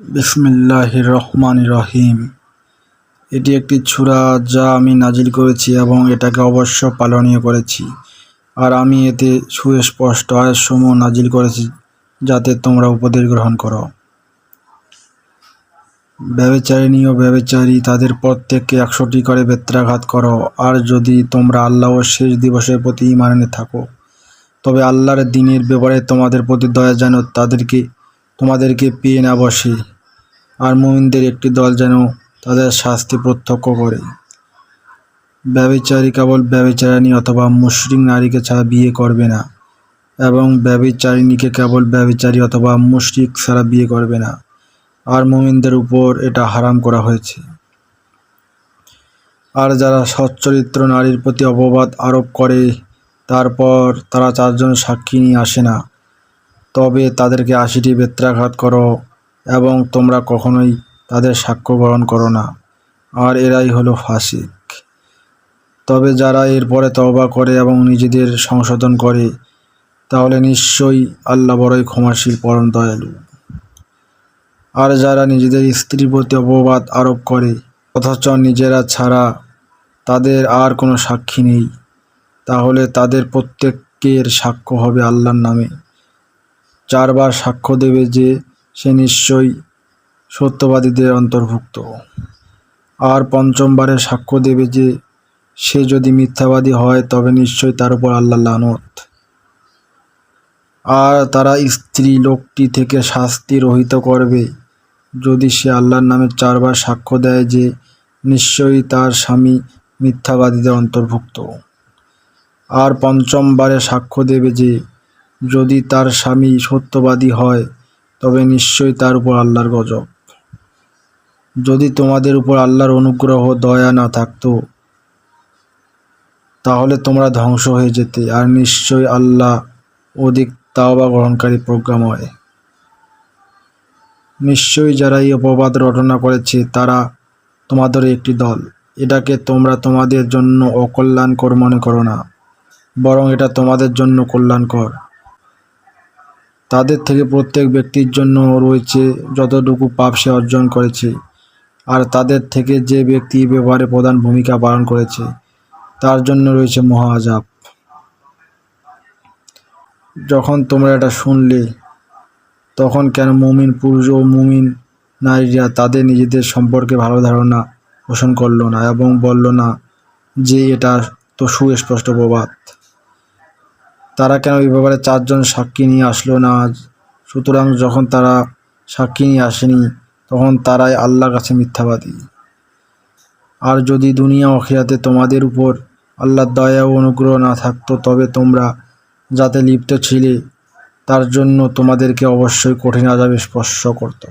বিসমিল্লাহ রহমান রহিম। এটি একটি ছুরা যা আমি নাজিল করেছি এবং এটাকে অবশ্য পালনীয় করেছি। আর আমি এতে সুস্পষ্ট আয়াতসমূহ নাজিল করেছি যাতে তোমরা উপদেশ গ্রহণ করো। ব্যবচারিণী ও ব্যবচারী তাদের প্রত্যেককে একশোটি করে বেত্রাঘাত করো। আর যদি তোমরা আল্লাহ ও শেষ দিবসের প্রতি ইমান থাকো, তবে আল্লাহর দিনের ব্যাপারে তোমাদের প্রতি দয়া যেন তাদেরকে তোমাদেরকে পেয়ে না বসে, আর মুমিনদের একটি দল যেন তাদের শাস্তি প্রত্যক্ষ করে। ব্যবিচারী কেবল ব্যবিচারিণী অথবা মুশরিক নারীকে ছাড়া বিয়ে করবে না, এবং ব্যবিচারিণীকে কেবল ব্যবিচারী অথবা মুশরিক ছাড়া বিয়ে করবে না, আর মুমিনদের উপর এটা হারাম করা হয়েছে। আর যারা সচ্চরিত্র নারীর প্রতি অপবাদ আরোপ করে, তারপর তারা চারজন সাক্ষী নিয়ে আসে না তবে তাদেরকে আশিটি বেত্রাঘাত করো এবং তোমরা কখনোই তাদের সাক্ষ্য গ্রহণ করো না। আর এরাই হলো ফাসিক। তবে যারা এরপরে তওবা করে এবং নিজেদের সংশোধন করে, তাহলে নিশ্চয়ই আল্লাহ বড়ই ক্ষমাশীল, পরম দয়ালু। আর যারা নিজেদের স্ত্রীর প্রতি অপবাদ আরোপ করে, অথচ নিজেরা ছাড়া তাদের আর কোনো সাক্ষী নেই, তাহলে তাদের প্রত্যেকের সাক্ষ্য হবে আল্লাহর নামে। চারবার সাক্ষ্য দেবে যে সে নিশ্চয়ই সত্যবাদীদের অন্তর্ভুক্ত। আর পঞ্চমবারে সাক্ষ্য দেবে যে সে যদি মিথ্যাবাদী হয়, তবে নিশ্চয়ই তার উপর আল্লাহ লানত। আর তারা স্ত্রী লোকটি থেকে শাস্তি রহিত করবে। যদি সে আল্লাহর নামে চারবার সাক্ষ্য দেয় যে নিশ্চয়ই তার স্বামী মিথ্যাবাদীদের অন্তর্ভুক্ত। আর পঞ্চমবারে সাক্ষ্য দেবে যে যদি তার স্বামী সত্যবাদী হয়, তবে নিশ্চয়ই তার উপর আল্লাহর গজব। যদি তোমাদের উপর আল্লাহর অনুগ্রহ, দয়া না থাকতো, তাহলে তোমরা ধ্বংস হয়ে যেতে, আর নিশ্চয়ই আল্লাহ অধিক তাওবা গ্রহণকারী প্রজ্ঞাময় নিশ্চয়ই যারা এই অপবাদ রটনা করেছে, তারা তোমাদের একটি দল। এটাকে তোমরা তোমাদের জন্য অকল্যাণকর মনে করো না, বরং এটা তোমাদের জন্য কল্যাণকর। তাদের থেকে প্রত্যেক ব্যক্তির জন্য রয়েছে যতটুকু পাপ সে অর্জন করেছে। আর তাদের থেকে যে ব্যক্তি ব্যবহারে প্রধান ভূমিকা পালন করেছে, তার জন্য রয়েছে মহা আজাব। যখন তোমরা এটা শুনলে, তখন কেন মুমিন পুরুষ ও মুমিন নারীরা তাদের নিজেদের সম্পর্কে ভালো ধারণা পোষণ করল না এবং বলল না যে এটা তো সুস্পষ্ট প্রবাদ। তারা কেন এই ব্যাপারে চারজন সাক্ষী নিয়ে আসলো না? সুতরাং যখন তারা সাক্ষী নিয়ে আসেনি, তখন তারাই আল্লাহর কাছে মিথ্যাবাদী। আর যদি দুনিয়া অখিরাতে তোমাদের উপর আল্লাহর দয়া ও অনুগ্রহ না থাকতো, তবে তোমরা যাতে লিপ্ত ছিলে, তার জন্য তোমাদেরকে অবশ্যই কঠিন আজাবে স্পর্শ করতো।